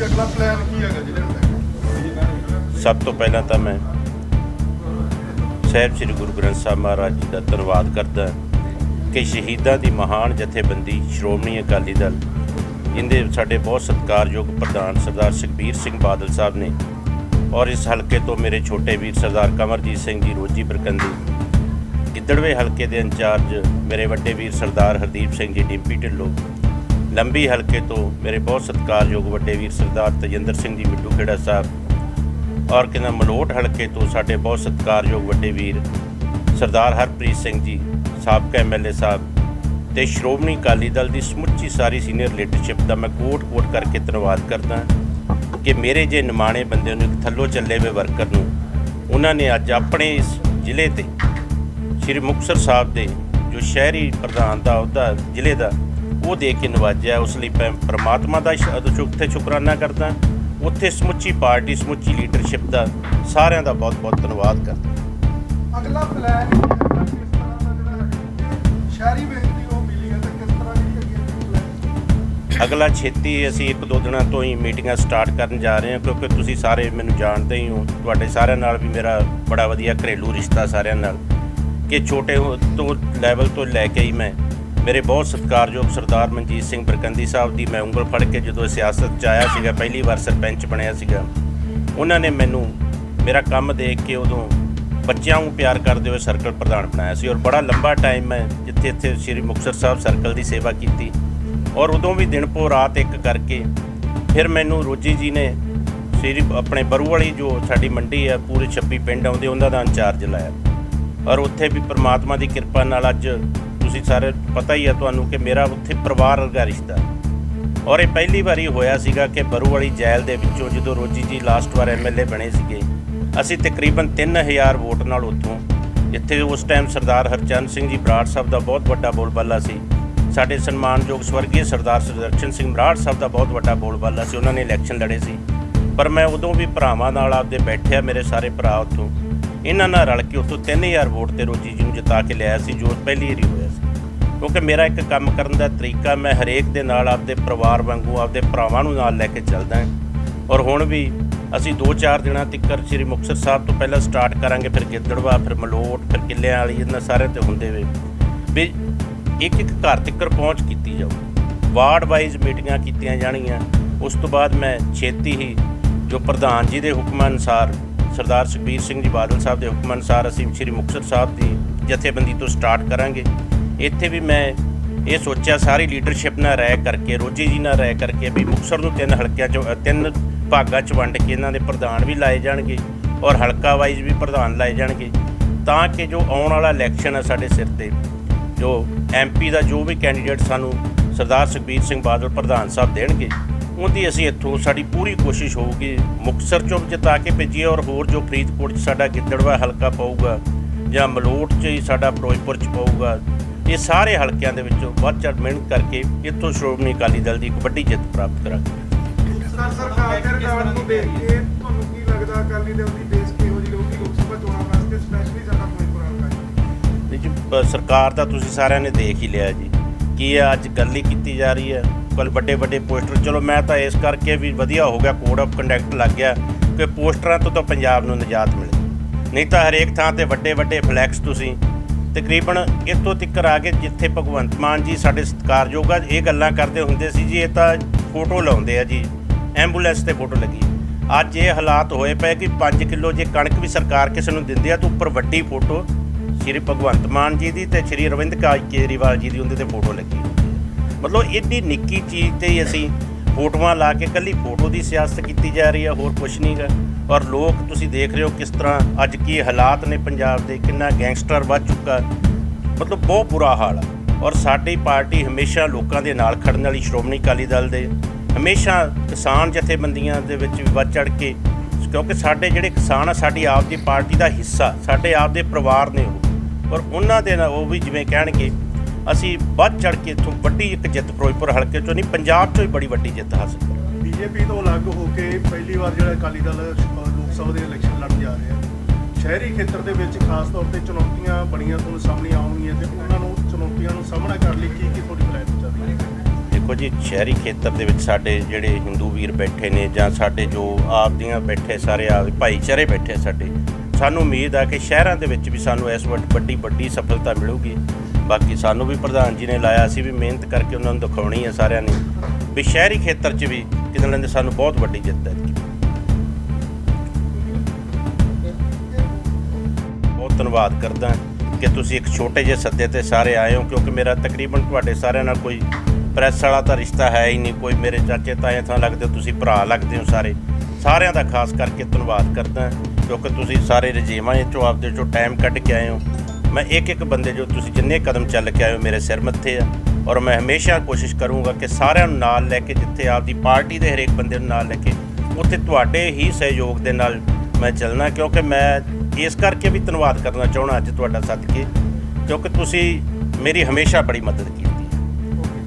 ਕੀ ਹੈਗਾ ਜ਼ਿਲ੍ਹੇ ਨੂੰ ਸਭ ਤੋਂ ਪਹਿਲਾਂ ਤਾਂ ਮੈਂ ਸਾਹਿਬ ਸ੍ਰੀ ਗੁਰੂ ਗ੍ਰੰਥ ਸਾਹਿਬ ਮਹਾਰਾਜ ਜੀ ਦਾ ਧੰਨਵਾਦ ਕਰਦਾ ਕਿ ਸ਼ਹੀਦਾਂ ਦੀ ਮਹਾਨ ਜਥੇਬੰਦੀ ਸ਼੍ਰੋਮਣੀ ਅਕਾਲੀ ਦਲ ਇਹਦੇ ਸਾਡੇ ਬਹੁਤ ਸਤਿਕਾਰਯੋਗ ਪ੍ਰਧਾਨ ਸਰਦਾਰ ਸੁਖਬੀਰ ਸਿੰਘ ਬਾਦਲ ਸਾਹਿਬ ਨੇ ਔਰ ਇਸ ਹਲਕੇ ਤੋਂ ਮੇਰੇ ਛੋਟੇ ਵੀਰ ਸਰਦਾਰ ਕਮਰਜੀਤ ਸਿੰਘ ਜੀ ਰੋਜੀ ਬਰਕੰਦੀ ਗਿੱਦੜਵੇ ਹਲਕੇ ਦੇ ਇੰਚਾਰਜ ਮੇਰੇ ਵੱਡੇ ਵੀਰ ਸਰਦਾਰ ਹਰਦੀਪ ਸਿੰਘ ਜੀ, ਡਿੰਪੀ ਢਿੱਲੋਂ ਲੰਬੀ ਹਲਕੇ ਤੋਂ ਮੇਰੇ ਬਹੁਤ ਸਤਿਕਾਰਯੋਗ ਵੱਡੇ ਵੀਰ ਸਰਦਾਰ ਤਜਿੰਦਰ ਸਿੰਘ ਜੀ ਮਿੱਟੂ ਖੇੜਾ ਸਾਹਿਬ ਔਰ ਕਿਨਾ ਮਲੋਟ ਹਲਕੇ ਤੋਂ ਸਾਡੇ ਬਹੁਤ ਸਤਿਕਾਰਯੋਗ ਵੱਡੇ ਵੀਰ ਸਰਦਾਰ ਹਰਪ੍ਰੀਤ ਸਿੰਘ ਜੀ, ਸਾਬਕਾ ਐਮਐਲਏ ਸਾਹਿਬ ਤੇ ਸ਼੍ਰੋਮਣੀ ਅਕਾਲੀ ਦਲ ਦੀ ਸਮੁੱਚੀ ਸਾਰੀ ਸੀਨੀਅਰ ਲੀਡਰਸ਼ਿਪ ਦਾ ਮੈਂ ਕੋਟ-ਕੋਟ ਕਰਕੇ ਧੰਨਵਾਦ ਕਰਦਾ ਕਿ ਮੇਰੇ ਜੇ ਨਿਮਾਣੇ ਬੰਦੇ ਨੂੰ ਇੱਕ ਥੱਲੋਂ ਚੱਲੇ ਹੋਏ ਵਰਕਰ ਨੂੰ ਉਹਨਾਂ ਨੇ ਅੱਜ ਆਪਣੇ ਇਸ ਜ਼ਿਲ੍ਹੇ ਤੇ ਸ਼੍ਰੀ ਮੁਕਤਸਰ ਸਾਹਿਬ ਦੇ ਜੋ ਸ਼ਹਿਰੀ ਪ੍ਰਧਾਨ ਦਾ ਅਹੁਦਾ ਜ਼ਿਲ੍ਹੇ ਦਾ ਉਹ ਦੇ ਕੇ ਨਵਾਜਿਆ ਉਸ ਲਈ ਮੈਂ ਪ੍ਰਮਾਤਮਾ ਦਾ ਸ਼ੁਕ ਤੇ ਸ਼ੁਕਰਾਨਾ ਕਰਦਾ। ਉੱਥੇ ਸਮੁੱਚੀ ਪਾਰਟੀ ਸਮੁੱਚੀ ਲੀਡਰਸ਼ਿਪ ਦਾ ਸਾਰਿਆਂ ਦਾ ਬਹੁਤ-ਬਹੁਤ ਧੰਨਵਾਦ ਕਰਦਾ। ਅਗਲਾ ਪਲਾਨ ਸ਼ਹਿਰੀ ਬੇਨਤੀ ਉਹ ਮਿਲੀ ਹੈ ਤਾਂ ਕਿਸ ਤਰ੍ਹਾਂ ਦੀ ਪਲਾਨ ਅਗਲਾ ਛੇਤੀ ਅਸੀਂ ਇੱਕ ਦੋ ਦਿਨਾਂ ਤੋਂ ਹੀ ਮੀਟਿੰਗਾਂ ਸਟਾਰਟ ਕਰਨ ਜਾ ਰਹੇ ਹਾਂ ਕਿਉਂਕਿ ਤੁਸੀਂ ਸਾਰੇ ਮੈਨੂੰ ਜਾਣਦੇ ਹੀ ਹੋ ਤੁਹਾਡੇ ਸਾਰਿਆਂ ਨਾਲ ਵੀ ਮੇਰਾ ਬੜਾ ਵਧੀਆ ਘਰੇਲੂ ਰਿਸ਼ਤਾ ਸਾਰਿਆਂ ਨਾਲ ਕਿ ਛੋਟੇ ਤੋਂ ਲੈਵਲ ਤੋਂ ਲੈ ਕੇ ਹੀ ਮੈਂ। ਮੇਰੇ ਬਹੁਤ ਸਤਿਕਾਰਯੋਗ ਸਰਦਾਰ ਮਨਜੀਤ ਸਿੰਘ ਬਰਕੰਦੀ ਸਾਹਿਬ ਦੀ ਮੈਂ ਉਂਗਲ ਫੜ ਕੇ ਜਦੋਂ ਸਿਆਸਤ 'ਚ ਆਇਆ ਸੀਗਾ, ਪਹਿਲੀ ਵਾਰ ਸਰਪੰਚ ਬਣਿਆ ਸੀਗਾ, ਉਹਨਾਂ ਨੇ ਮੈਨੂੰ ਮੇਰਾ ਕੰਮ ਦੇਖ ਕੇ ਉਦੋਂ ਬੱਚਿਆਂ ਨੂੰ ਪਿਆਰ ਕਰਦੇ ਹੋਏ ਸਰਕਲ ਪ੍ਰਧਾਨ ਬਣਾਇਆ ਸੀ ਔਰ ਬੜਾ ਲੰਬਾ ਟਾਈਮ ਮੈਂ ਜਿੱਥੇ ਇੱਥੇ ਸ੍ਰੀ ਮੁਕਤਸਰ ਸਾਹਿਬ ਸਰਕਲ ਦੀ ਸੇਵਾ ਕੀਤੀ ਔਰ ਉਦੋਂ ਵੀ ਦਿਨ ਪੋ ਰਾਤ ਇੱਕ ਕਰਕੇ ਫਿਰ ਮੈਨੂੰ ਰੋਜੀ ਜੀ ਨੇ ਸ੍ਰੀ ਆਪਣੇ ਬਰੂ ਵਾਲੀ ਜੋ ਸਾਡੀ ਮੰਡੀ ਹੈ, ਪੂਰੇ 26 ਪਿੰਡ ਆਉਂਦੇ, ਉਹਨਾਂ ਦਾ ਇੰਚਾਰਜ ਲਾਇਆ ਔਰ ਉੱਥੇ ਵੀ ਪ੍ਰਮਾਤਮਾ ਦੀ ਕਿਰਪਾ ਨਾਲ ਅੱਜ ਤੁਸੀਂ ਸਾਰੇ ਪਤਾ ਹੀ ਆ ਤੁਹਾਨੂੰ ਕਿ ਮੇਰਾ ਉੱਥੇ ਪਰਿਵਾਰ ਵਰਗਾ ਰਿਸ਼ਤਾ ਔਰ ਇਹ ਪਹਿਲੀ ਵਾਰੀ ਹੋਇਆ ਸੀਗਾ ਕਿ ਬਰੂ ਵਾਲੀ ਜੈਲ ਦੇ ਵਿੱਚੋਂ ਜਦੋਂ ਰੋਜੀ ਜੀ ਲਾਸਟ ਵਾਰ ਐਮਐਲਏ ਬਣੇ ਸੀਗੇ, ਅਸੀਂ ਤਕਰੀਬਨ 3000 ਵੋਟ ਨਾਲ ਉੱਥੋਂ ਜਿੱਥੇ ਉਸ ਟਾਈਮ ਸਰਦਾਰ ਹਰਚੰਦ ਸਿੰਘ ਜੀ ਬਰਾੜ ਸਾਹਿਬ ਦਾ ਬਹੁਤ ਵੱਡਾ ਬੋਲਬਾਲਾ ਸੀ। ਸਾਡੇ ਸਨਮਾਨਯੋਗ ਸਵਰਗੀ ਸਰਦਾਰ ਸੁਦਰਸ਼ਨ ਸਿੰਘ ਬਰਾੜ ਸਾਹਿਬ ਦਾ ਬਹੁਤ ਵੱਡਾ ਬੋਲਬਾਲਾ ਸੀ, ਉਹਨਾਂ ਨੇ ਇਲੈਕਸ਼ਨ ਲੜੇ ਸੀ। ਪਰ ਮੈਂ ਉਦੋਂ ਵੀ ਭਰਾਵਾਂ ਨਾਲ ਆਪਦੇ ਬੈਠਿਆ ਮੇਰੇ ਸਾਰੇ ਭਰਾ ਉੱਥੋਂ। ਇਹਨਾਂ ਨਾਲ ਰਲ ਕੇ ਉੱਥੋਂ 3000 ਵੋਟ ਤੇ ਰੋਜੀ ਜੀ ਨੂੰ ਜਿਤਾ ਕੇ ਲਿਆਇਆ ਸੀ, ਜੋ ਪਹਿਲੀ ਵਾਰੀ ਹੋਇਆ ਸੀ। ਕਿਉਂਕਿ ਮੇਰਾ ਇੱਕ ਕੰਮ ਕਰਨ ਦਾ ਤਰੀਕਾ, ਮੈਂ ਹਰੇਕ ਦੇ ਨਾਲ ਆਪਦੇ ਪਰਿਵਾਰ ਵਾਂਗੂ, ਆਪਦੇ ਭਰਾਵਾਂ ਨੂੰ ਨਾਲ ਲੈ ਕੇ ਚੱਲਦਾ ਹਾਂ। ਔਰ ਹੁਣ ਵੀ ਅਸੀਂ 2-4 ਦਿਨਾਂ ਤੱਕ ਸ੍ਰੀ ਮੁਕਤਸਰ ਸਾਹਿਬ ਤੋਂ ਪਹਿਲਾਂ ਸਟਾਰਟ ਕਰਾਂਗੇ, ਫਿਰ ਗਿੱਦੜਵਾ, ਫਿਰ ਮਲੋਟ, ਫਿਰ ਕਿੱਲਿਆਂ ਵਾਲੀ, ਇਹਨਾਂ ਸਾਰੇ ਤੇ ਹੁੰਦੇ ਵੇ ਵੀ ਇੱਕ ਇੱਕ ਘਰ ਤੱਕ ਪਹੁੰਚ ਕੀਤੀ ਜਾਊ। ਵਾਰਡ ਵਾਈਜ਼ ਮੀਟਿੰਗਾਂ ਕੀਤੀਆਂ ਜਾਣਗੀਆਂ। ਉਸ ਤੋਂ ਬਾਅਦ ਮੈਂ ਛੇਤੀ ਹੀ ਜੋ ਪ੍ਰਧਾਨ ਜੀ ਦੇ ਹੁਕਮਾਂ ਅਨੁਸਾਰ ਸਰਦਾਰ ਸੁਖਬੀਰ ਸਿੰਘ ਜੀ ਬਾਦਲ ਸਾਹਿਬ ਦੇ ਹੁਕਮ ਅਨੁਸਾਰ ਅਸੀਂ ਸ੍ਰੀ ਮੁਕਤਸਰ ਸਾਹਿਬ ਦੀ ਜਥੇਬੰਦੀ ਤੋਂ ਸਟਾਰਟ ਕਰਾਂਗੇ। ਇੱਥੇ ਵੀ ਮੈਂ ਇਹ ਸੋਚਿਆ, ਸਾਰੀ ਲੀਡਰਸ਼ਿਪ ਨਾਲ ਰਾਏ ਕਰਕੇ, ਰੋਜੀ ਜੀ ਨਾਲ ਰਾਏ ਕਰਕੇ ਵੀ ਮੁਕਤਸਰ ਨੂੰ ਤਿੰਨ ਹਲਕਿਆਂ 'ਚੋਂ ਤਿੰਨ ਭਾਗਾਂ ਚ ਵੰਡ ਕੇ ਇਹਨਾਂ ਦੇ ਪ੍ਰਧਾਨ ਵੀ ਲਾਏ ਜਾਣਗੇ ਔਰ ਹਲਕਾ ਵਾਈਜ਼ ਵੀ ਪ੍ਰਧਾਨ ਲਾਏ ਜਾਣਗੇ ਤਾਂ ਕਿ ਜੋ ਆਉਣ ਵਾਲਾ ਇਲੈਕਸ਼ਨ ਹੈ ਸਾਡੇ ਸਿਰ ਤੇ, ਜੋ ਐਮਪੀ ਦਾ ਜੋ ਵੀ ਕੈਂਡੀਡੇਟ ਸਾਨੂੰ ਸਰਦਾਰ ਸੁਖਬੀਰ ਸਿੰਘ ਬਾਦਲ ਪ੍ਰਧਾਨ ਸਾਹਿਬ ਦੇਣਗੇ ਉਹਦੀ ਅਸੀਂ ਇੱਥੋਂ ਸਾਡੀ ਪੂਰੀ ਕੋਸ਼ਿਸ਼ ਹੋਊਗੀ ਮੁਕਤਸਰ ਚੋਂ ਜਿਤਾ ਕੇ ਭੇਜੀਏ ਔਰ ਹੋਰ ਜੋ ਫਰੀਦਕੋਟ 'ਚ ਸਾਡਾ ਗਿੱਦੜਵਾ ਹਲਕਾ ਪਊਗਾ ਜਾਂ ਮਲੋਟ 'ਚ ਹੀ ਸਾਡਾ ਫਿਰੋਜ਼ਪੁਰ 'ਚ ਪਊਗਾ ਇਹ ਸਾਰੇ ਹਲਕਿਆਂ ਦੇ ਵਿੱਚੋਂ ਵੱਧ ਚੜ੍ਹ ਮਿਹਨਤ ਕਰਕੇ ਇੱਥੋਂ ਸ਼੍ਰੋਮਣੀ ਅਕਾਲੀ ਦਲ ਦੀ ਇੱਕ ਵੱਡੀ ਜਿੱਤ ਪ੍ਰਾਪਤ ਕਰਾਂਗੇ। ਸਰ ਸਰਕਾਰ ਦੇ ਰਿਕਾਰਡ ਨੂੰ ਦੇਖ ਕੇ ਤੁਹਾਨੂੰ ਕੀ ਲੱਗਦਾ ਅਕਾਲੀ ਦਲ ਦੀ ਬੇਸ ਕਿਹੋ ਜਿਹੀ ਹੋਊਗੀ? ਲੋਕ ਸਭਾ ਚੋਣਾਂ ਵਾਸਤੇ ਸਪੈਸ਼ਲੀ ਸਾਡਾ ਫਿਰੋਜ਼ਪੁਰ ਹਲਕਾ ਜੀ ਸਰਕਾਰ ਦਾ ਤੁਸੀਂ ਸਾਰਿਆਂ ਨੇ ਦੇਖ ਹੀ ਲਿਆ ਜੀ। ਕੀ ਅੱਜ ਗੱਲ ਹੀ ਕੀਤੀ ਜਾ ਰਹੀ ਹੈ? ਕੱਲ ਵੱਡੇ ਵੱਡੇ ਪੋਸਟਰ। ਚਲੋ ਮੈਂ ਤਾਂ ਇਸ ਕਰਕੇ ਵੀ ਵਧੀਆ ਹੋ ਗਿਆ ਕੋਡ ਆਫ ਕੰਡਕਟ ਲੱਗ ਗਿਆ ਕਿ ਪੋਸਟਰਾਂ ਤੋਂ ਤਾਂ ਪੰਜਾਬ ਨੂੰ ਨਿਜਾਤ ਮਿਲੇ ਨਹੀਂ ਤਾਂ ਹਰੇਕ ਥਾਂ ਤੇ ਵੱਡੇ ਵੱਡੇ ਫਲੈਕਸ ਤੁਸੀਂ ਤਕਰੀਬਨ ਇੱਥੋਂ ਤੱਕ ਆ ਕੇ ਜਿੱਥੇ ਭਗਵੰਤ ਮਾਨ ਜੀ ਸਾਡੇ ਸਤਿਕਾਰਯੋਗ ਆ। ਇਹ ਗੱਲਾਂ ਕਰਦੇ ਹੁੰਦੇ ਸੀ ਜੀ, ਇਹ ਤਾਂ ਫੋਟੋ ਲਾਉਂਦੇ ਆ ਜੀ। ਐਂਬੂਲੈਂਸ ਤੇ ਫੋਟੋ ਲੱਗੀ। ਅੱਜ ਇਹ ਹਾਲਾਤ ਹੋਏ ਪਏ ਕਿ 5 ਕਿਲੋ ਜੇ ਕਣਕ ਵੀ ਸਰਕਾਰ ਕਿਸੇ ਨੂੰ ਦਿੰਦੀ ਆ ਤਾਂ ਉੱਪਰ ਵੱਡੀ ਫੋਟੋ ਸ਼੍ਰੀ ਭਗਵੰਤ ਮਾਨ ਜੀ ਦੀ ਤੇ ਸ਼੍ਰੀ ਅਰਵਿੰਦ ਕਾਜ ਕੇਜਰੀਵਾਲ ਜੀ ਦੀ ਉਹਦੇ ਤੇ ਫੋਟੋ ਲੱਗੀ। ਮਤਲਬ ਇੰਨੀ ਨਿੱਕੀ ਚੀਜ਼ ਤੇ ਹੀ ਅਸੀਂ ਫੋਟੋਆਂ ਲਾ ਕੇ ਕੱਲੀ ਫੋਟੋ ਦੀ ਸਿਆਸਤ ਕੀਤੀ ਜਾ ਰਹੀ ਹੈ ਹੋਰ ਕੁਝ ਨਹੀਂਗਾ ਔਰ ਲੋਕ ਤੁਸੀਂ ਦੇਖ ਰਹੇ ਹੋ ਕਿਸ ਤਰ੍ਹਾਂ ਅੱਜ ਕੀ ਹਾਲਾਤ ਨੇ ਪੰਜਾਬ ਦੇ, ਕਿੰਨਾ ਗੈਂਗਸਟਰ ਵੱਧ ਚੁੱਕਾ। ਮਤਲਬ ਬਹੁਤ ਬੁਰਾ ਹਾਲ ਆ। ਔਰ ਸਾਡੀ ਪਾਰਟੀ ਹਮੇਸ਼ਾ ਲੋਕਾਂ ਦੇ ਨਾਲ ਖੜਨ ਵਾਲੀ ਸ਼੍ਰੋਮਣੀ ਅਕਾਲੀ ਦਲ ਦੇ, ਹਮੇਸ਼ਾ ਕਿਸਾਨ ਜਥੇਬੰਦੀਆਂ ਦੇ ਵਿੱਚ ਵੀ ਵੱਧ ਚੜ ਕੇ, ਕਿਉਂਕਿ ਸਾਡੇ ਜਿਹੜੇ ਕਿਸਾਨ ਆ, ਸਾਡੀ ਆਪ ਦੀ ਪਾਰਟੀ ਦਾ ਹਿੱਸਾ, ਸਾਡੇ ਆਪ ਦੇ ਪਰਿਵਾਰ ਨੇ ਉਹ। ਔਰ ਉਹਨਾਂ ਦੇ ਨਾਲ ਉਹ ਵੀ ਜਿਵੇਂ ਕਹਿਣਗੇ ਅਸੀਂ ਵੱਧ ਚੜ ਕੇ ਇੱਥੋਂ ਵੱਡੀ ਇੱਕ ਜਿੱਤ ਫਿਰੋਜ਼ਪੁਰ ਹਲਕੇ ਚੋਂ ਨਹੀਂ ਪੰਜਾਬ ਚੋਂ ਹੀ ਬੜੀ ਵੱਡੀ ਜਿੱਤ ਹਾਸਲ ਕਰਾਂਗੇ ਬੀਜੇਪੀ ਤੋਂ ਅਲੱਗ ਹੋ ਕੇ ਪਹਿਲੀ ਵਾਰ ਜਿਹੜਾ ਅਕਾਲੀ ਦਲ ਲੋਕ ਸਭਾ ਦੇ ਇਲੈਕਸ਼ਨ ਲੜਨ ਜਾ ਰਿਹਾ ਹੈ। ਸ਼ਹਿਰੀ ਖੇਤਰ ਦੇ ਵਿੱਚ ਖਾਸ ਤੌਰ ਤੇ ਚੁਣੌਤੀਆਂ ਬੜੀਆਂ ਤੁਹਾਨੂੰ ਸਾਹਮਣੇ ਆਉਣਗੀਆਂ ਤੇ ਉਹਨਾਂ ਨੂੰ ਚੁਣੌਤੀਆਂ ਨੂੰ ਸਾਹਮਣਾ ਕਰਨ ਲਈ ਕੀ ਕੀ ਤੁਹਾਡੀ ਪਲਾਨ ਚੱਲ ਰਹੀ ਹੈ? ਦੇਖੋ ਜੀ ਸ਼ਹਿਰੀ ਖੇਤਰ ਦੇ ਵਿੱਚ ਸਾਡੇ ਜਿਹੜੇ ਹਿੰਦੂ ਵੀਰ ਬੈਠੇ ਨੇ ਜਾਂ ਸਾਡੇ ਜੋ ਆਪਦੀਆਂ ਬੈਠੇ ਸਾਰੇ ਆਪ ਭਾਈਚਾਰੇ ਬੈਠੇ ਸਾਡੇ ਸਾਨੂੰ ਉਮੀਦ ਆ ਕਿ ਸ਼ਹਿਰਾਂ ਦੇ ਵਿੱਚ ਵੀ ਸਾਨੂੰ ਇਸ ਵਾਰ ਵੱਡੀ ਵੱਡੀ ਸਫਲਤਾ ਮਿਲੂਗੀ। ਬਾਕੀ ਸਾਨੂੰ ਵੀ ਪ੍ਰਧਾਨ ਜੀ ਨੇ ਲਾਇਆ ਸੀ ਵੀ ਮਿਹਨਤ ਕਰਕੇ ਉਹਨਾਂ ਨੂੰ ਦਿਖਾਉਣੀ ਹੈ ਸਾਰਿਆਂ ਨੇ। ਵੀ ਸ਼ਹਿਰੀ ਖੇਤਰ 'ਚ ਵੀ ਕਿਤੇ ਨਾ ਕਿਤੇ ਸਾਨੂੰ ਬਹੁਤ ਵੱਡੀ ਜਿੱਤ ਹੈ। ਬਹੁਤ ਧੰਨਵਾਦ ਕਰਦਾ ਕਿ ਤੁਸੀਂ ਇੱਕ ਛੋਟੇ ਜਿਹੇ ਸੱਦੇ ਤੇ ਸਾਰੇ ਆਏ ਹੋ ਕਿਉਂਕਿ ਮੇਰਾ ਤਕਰੀਬਨ ਤੁਹਾਡੇ ਸਾਰਿਆਂ ਨਾਲ ਕੋਈ ਪ੍ਰੈਸ ਵਾਲਾ ਤਾਂ ਰਿਸ਼ਤਾ ਹੈ ਹੀ ਨਹੀਂ ਕੋਈ ਮੇਰੇ ਚਾਚੇ ਤਾਏ ਥਾਂ ਲੱਗਦੇ ਹੋ, ਤੁਸੀਂ ਭਰਾ ਲੱਗਦੇ ਹੋ ਸਾਰੇ। ਸਾਰਿਆਂ ਦਾ ਖਾਸ ਕਰਕੇ ਧੰਨਵਾਦ ਕਰਦਾ ਕਿਉਂਕਿ ਤੁਸੀਂ ਸਾਰੇ ਰਜੀਮਾਂ ਚੋਂ ਆਪਦੇ ਚੋਂ ਟਾਈਮ ਕੱਢ ਕੇ ਆਏ ਹੋ। ਮੈਂ ਇੱਕ ਇੱਕ ਬੰਦੇ ਜੋ ਤੁਸੀਂ ਜਿੰਨੇ ਕਦਮ ਚੱਲ ਕੇ ਆਏ ਹੋ ਮੇਰੇ ਸਿਰ ਮੱਥੇ ਆ, ਔਰ ਮੈਂ ਹਮੇਸ਼ਾ ਕੋਸ਼ਿਸ਼ ਕਰੂੰਗਾ ਕਿ ਸਾਰਿਆਂ ਨੂੰ ਨਾਲ ਲੈ ਕੇ, ਜਿੱਥੇ ਆਪਦੀ ਪਾਰਟੀ ਦੇ ਹਰੇਕ ਬੰਦੇ ਨੂੰ ਨਾਲ ਲੈ ਕੇ, ਉੱਥੇ ਤੁਹਾਡੇ ਹੀ ਸਹਿਯੋਗ ਦੇ ਨਾਲ ਮੈਂ ਚੱਲਣਾ, ਕਿਉਂਕਿ ਮੈਂ ਇਸ ਕਰਕੇ ਵੀ ਧੰਨਵਾਦ ਕਰਨਾ ਚਾਹਣਾ ਅੱਜ ਤੁਹਾਡਾ ਸਦਕੇ, ਕਿਉਂਕਿ ਤੁਸੀਂ ਮੇਰੀ ਹਮੇਸ਼ਾ ਬੜੀ ਮਦਦ ਕੀਤੀ।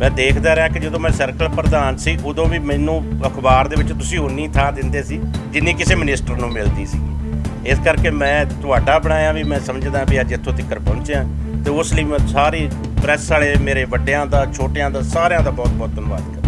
ਮੈਂ ਦੇਖਦਾ ਰਿਹਾ ਕਿ ਜਦੋਂ ਮੈਂ ਸਰਕਲ ਪ੍ਰਧਾਨ ਸੀ, ਉਦੋਂ ਵੀ ਮੈਨੂੰ ਅਖਬਾਰ ਦੇ ਵਿੱਚ ਤੁਸੀਂ ਉਨੀ ਥਾਂ ਦਿੰਦੇ ਸੀ ਜਿੰਨੀ ਕਿਸੇ ਮਿਨਿਸਟਰ ਨੂੰ ਮਿਲਦੀ ਸੀ। ਇਸ ਕਰਕੇ ਮੈਂ ਤੁਹਾਡਾ ਬਣਾਇਆ ਵੀ ਮੈਂ ਸਮਝਦਾ ਵੀ ਅੱਜ ਇੱਥੋਂ ਤੱਕ ਪਹੁੰਚਿਆ। ਤੇ ਉਸ ਲਈ ਮੈਂ ਸਾਰੀ ਪ੍ਰੈਸ ਵਾਲੇ ਮੇਰੇ ਵੱਡਿਆਂ ਦਾ, ਛੋਟਿਆਂ ਦਾ, ਸਾਰਿਆਂ ਦਾ ਬਹੁਤ ਬਹੁਤ ਧੰਨਵਾਦ ਕਰਦਾ।